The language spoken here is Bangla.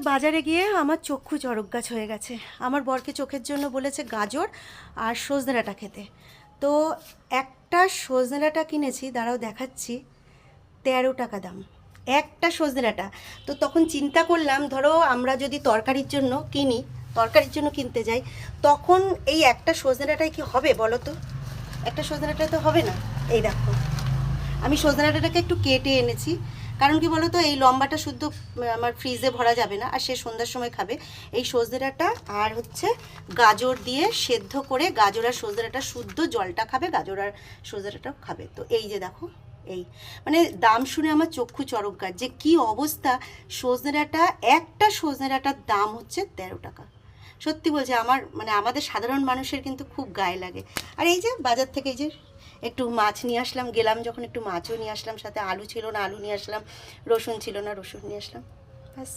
বাজারে গিয়ে আমার চক্ষু চড়ক গাছ হয়ে গেছে। আমার বরকে চোখের জন্য বলেছে গাজর আর সজনে ডাঁটা খেতে। তো একটা সজনে ডাঁটা কিনেছি, দাঁড়াও দেখাচ্ছি, তেরো টাকা দাম। একটা সজনে ডাঁটা। তো তখন চিন্তা করলাম, ধরো আমরা যদি তরকারির জন্য কিনি, তরকারির জন্য কিনতে যাই, তখন এই একটা সজনে কি হবে বলো তো? একটা সজনে তো হবে না? এই দেখো, আমি সজনে ডাঁটাটাকে একটু কেটে এনেছি। কারণ কি বলতো, এই লম্বাটা শুদ্ধ, আমার ফ্রিজে ভরা যাবে না, আর সে সন্ধ্যার সময় খাবে। এই সজনে ডাঁটা আর হচ্ছে গাজর দিয়ে সেদ্ধ করে গাজর আর সজনে ডাঁটা শুদ্ধ জলটা খাবে, গাজর আর সজনে খাবে। তো এই যে দেখো, এই। মানে দাম শুনে আমার চক্ষু চরক যে কি অবস্থা সজনে ডাঁটা একটা সজনে ডাঁটার দাম হচ্ছে তেরো টাকা। সত্যি বলছে, আমার মানে আমাদের সাধারণ মানুষের কিন্তু খুব গায়ে লাগে। আর এই যে বাজার থেকে এই যে একটু মাছ নিয়ে আসলাম, গেলাম যখন একটু মাছও নিয়ে আসলাম, সাথে আলু ছিল না, আলু নিয়ে আসলাম, রসুন ছিল না, রসুন নিয়ে আসলাম, ব্যাস।